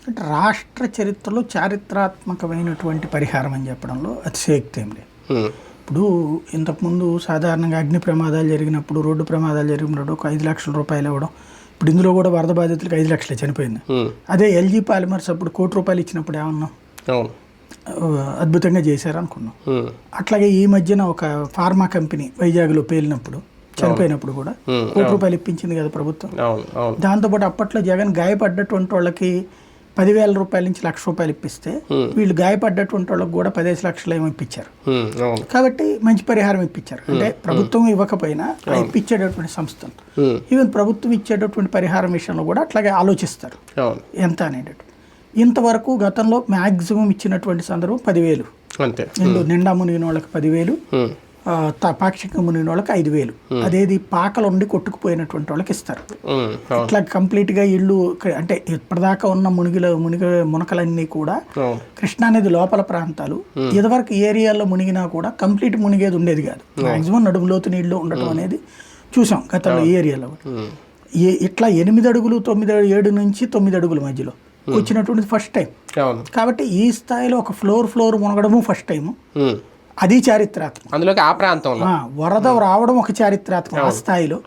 అంటే రాష్ట్ర చరిత్రలో చారిత్రాత్మకమైనటువంటి పరిహారం అని చెప్పడంలో అతిశయోక్తి ఏం లేదు ఉమ్, ఇప్పుడు ఇంతకుముందు సాధారణంగా అగ్ని ప్రమాదాలు జరిగినప్పుడు రోడ్డు ప్రమాదాలు జరిగినప్పుడు ఒక ఐదు లక్షల రూపాయలు ఇవ్వడం ఇప్పుడు ఇందులో కూడా వరద బాధితులకు ఐదు లక్షలే చనిపోయింది. అదే ఎల్జీ పాలిమర్స్ అప్పుడు కోటి రూపాయలు ఇచ్చినప్పుడు ఏమన్నాం అద్భుతంగా చేశారు అనుకున్నాం ఉమ్, అట్లాగే ఈ మధ్యన ఒక ఫార్మా కంపెనీ వైజాగ్లో పేలినప్పుడు చనిపోయినప్పుడు కూడా కోటి రూపాయలు ఇప్పించింది కదా ప్రభుత్వం. దాంతోపాటు అప్పట్లో జగన్ గాయపడ్డటువంటి వాళ్ళకి పదివేల రూపాయల నుంచి లక్ష రూపాయలు ఇప్పిస్తే. వీళ్ళు గాయపడ్డటువంటి వాళ్ళకి కూడా పదిహేను లక్షలు ఏమో ఇప్పించారు. కాబట్టి మంచి పరిహారం ఇప్పించారు. అంటే ప్రభుత్వం ఇవ్వకపోయినా ఇప్పించేటటువంటి సంస్థలు. ఈవెన్ ప్రభుత్వం ఇచ్చేటటువంటి పరిహారం విషయంలో కూడా అట్లాగే ఆలోచిస్తారు. ఎంత అనేటట్టు. ఇంతవరకు గతంలో మ్యాక్సిమం ఇచ్చినటువంటి సందర్భం పదివేలు. అంతే. నిండు మునిగిన వాళ్ళకి పదివేలు. పాక్షికంగా మునిగిన వాళ్ళకి ఐదు వేలు. అదేది పాకలు ఉండి కొట్టుకుపోయినటువంటి వాళ్ళకి ఇస్తారు. ఇట్లా కంప్లీట్గా ఇల్లు క- అంటే ఇప్పటిదాకా ఉన్న మునిగిలో మునిగ మునకలన్నీ కూడా కృష్ణానది లోపల ప్రాంతాలు ఇదివరకు ఏరియాల్లో మునిగినా కూడా కంప్లీట్ మునిగేది ఉండేది కాదు. మాక్సిమం నడుము లోతు నీళ్ళు ఉండటం అనేది చూసాం గతంలో ఈ ఏరియాలో ఈ- ఇట్లా ఎనిమిది అడుగులు తొమ్మిది ఏడు నుంచి తొమ్మిది అడుగుల మధ్యలో వచ్చినటువంటిది ఫస్ట్ టైం కాబట్టి ఈ స్థాయిలో ఒక ఫ్లోర్ ఫ్లోర్ మునగడము ఫస్ట్ టైం ఉమ్, అది చారిత్రాత్మకం. అందులోకి ఆ ప్రాంతంలో. వరద రావడం ఒక చారిత్రాత్మకం ఆ స్థాయిలో.